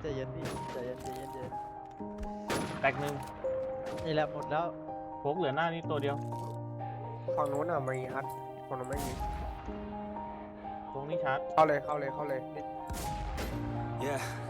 ใจเย็นพี่ใจเย็นใจเย็นใจเย็นแตกหนึ่งนี่แหละหมดแล้วโฟกเหลือหน้านี่ตัวเดียวฝั่งนู้นอะมีฮัทคนนู้นไม่มีโฟกนี่ชาร์จเข้าเลยเข้าเลยเข้าเลย Yeah.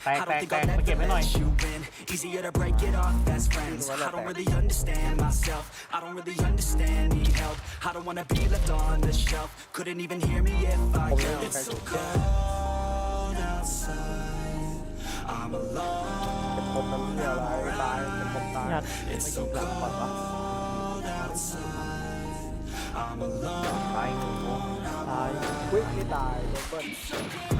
Tag, I don't tag, think tag. I'll Pakai ever apa let ni? you in. Easier to break it off best friends. I don't really understand myself. I don't really understand, need help. I don't wanna be left on the shelf. Couldn't even hear me if I yelled. It's so cold outside. I'm เป็นผมน้ำเหี้ยอะไรตายเป็นผมตาย ญาติไม่ยิงหลังก่อนวะ I'm alone. ตายหนึ่งโฟก ตาย วิ่งไม่ตายโดนเบิ้ล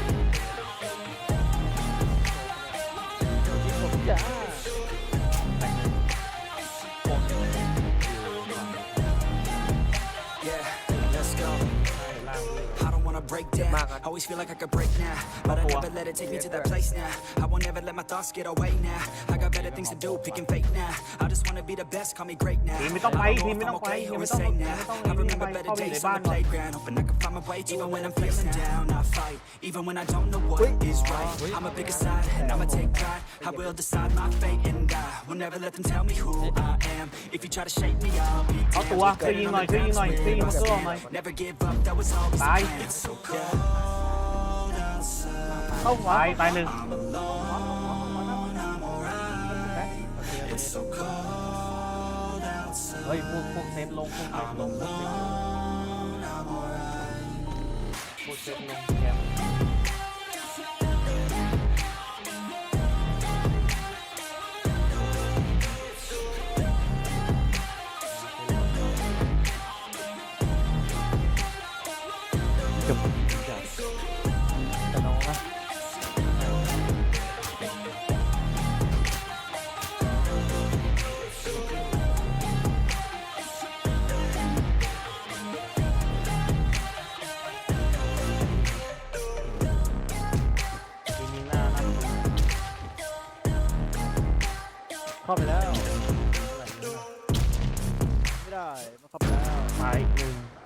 ก ยิงผมจ้า Yeah, let's go. ล่าง I Always feel like I could break now But I never let it take me to that place now. I won't ever let my thoughts get away now. I got better things to do, picking fake now. I just wanna be the best, call me great now. I don't know if I'm okay or insane now. I remember better days on the playground Hoping I can find my way even when I'm feeling down. I fight, even when I don't know what is right. I'ma pick a side and I'ma take pride. I will decide my fate and I will never let them tell me who I am. If you try to shake me, I'll be เอาตัว damned. ช่วยยิงหน่อยช่วยยิงหน่อยช่วยยิงมังเกอร์หน่อย Never give up, that was always the Bye. plan. It's so cold outside. เข้าหัว ตายตายหนึ่ง I'm alone, I'm alright. It's so cold outside. เฮ้ยพวกพวกเซฟลงพวกเซฟ I'm ลง alone, I'm alright. พวกเซฟลง แคมป์จบแต่น้องนะทีมมีหน้านะเข้าไปแล้ว ไม่ได้มาเข้าไปแล้วตายอีกหนึ่ง